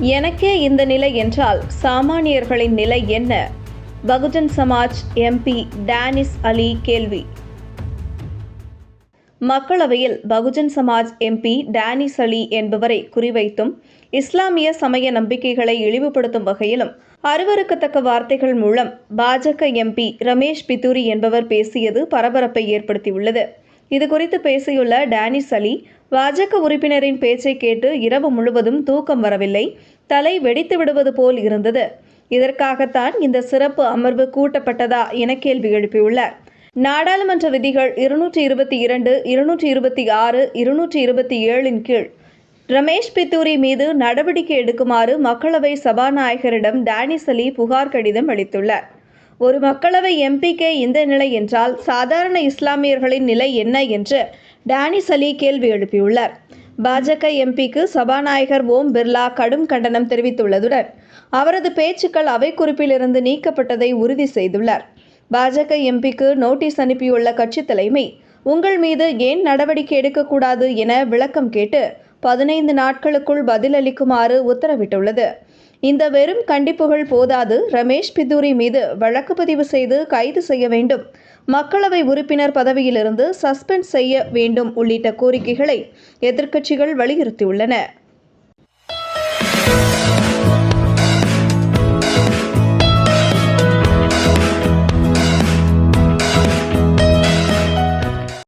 எனக்கே இந்த நிலை என்றால் சாமானியர்களின் நிலை என்ன? பகுஜன் சமாஜ் எம்பி டேனிஸ் அலி கேள்வி. மக்களவையில் பகுஜன் சமாஜ் எம்பி டேனிஸ் அலி என்பவரை குறிவைத்தும் இஸ்லாமிய சமய நம்பிக்கைகளை இழிவுபடுத்தும் வகையிலும் அருவருக்கத்தக்க வார்த்தைகள் மூலம் பாஜக எம்பி ரமேஷ் பித்தூரி என்பவர் பேசியது பரபரப்பை ஏற்படுத்தியுள்ளது. இது குறித்து பேசியுள்ள டேனிஸ் அலி பாஜக உறுப்பினரின் பேச்சை கேட்டு இரவு முழுவதும் தூக்கம் வரவில்லை தலை வெடித்து விடுவது போல் இருந்தது. இதற்காகத்தான் இந்த சிறப்பு அமர்வு கூட்டப்பட்டதா என கேள்வி எழுப்பியுள்ளார் நாடாளுமன்ற விதிகள் இருநூற்றி இருபத்தி இரண்டு இருநூற்றி இருபத்தி ஆறு இருநூற்றி இருபத்தி ஏழின் கீழ். ரமேஷ் பித்தூரி மீது நடவடிக்கை எடுக்குமாறு மக்களவை சபாநாயகரிடம் டேனிஸ் அலி புகார் கடிதம் அளித்துள்ளார். ஒரு மக்களவை எம்பிக்கே இந்த நிலை என்றால் சாதாரண இஸ்லாமியர்களின் நிலை என்ன என்று டேனிஸ் அலி கேள்வி எழுப்பியுள்ளார். பாஜக எம்பிக்கு சபாநாயகர் ஓம் பிர்லா கடும் கண்டனம் தெரிவித்துள்ளதுடன் அவரது பேச்சுக்கள் அவை குறிப்பிலிருந்து நீக்கப்பட்டதை உறுதி செய்துள்ளார். பாஜக எம்பிக்கு நோட்டீஸ் அனுப்பியுள்ள கட்சி தலைமை உங்கள் மீது ஏன் நடவடிக்கை எடுக்கக்கூடாது என விளக்கம் கேட்டு பதினைந்து நாட்களுக்குள் பதிலளிக்குமாறு உத்தரவிட்டுள்ளது. இந்த வெறும் கண்டிப்புகள் போதாது ரமேஷ் பித்தூரி மீது வழக்கு பதிவு செய்து கைது செய்ய வேண்டும். மக்களவை உறுப்பினர் பதவியிலிருந்து சஸ்பெண்ட் செய்ய வேண்டும் உள்ளிட்ட கோரிக்கைகளை எதிர்க்கட்சிகள் வலியுறுத்தியுள்ளன.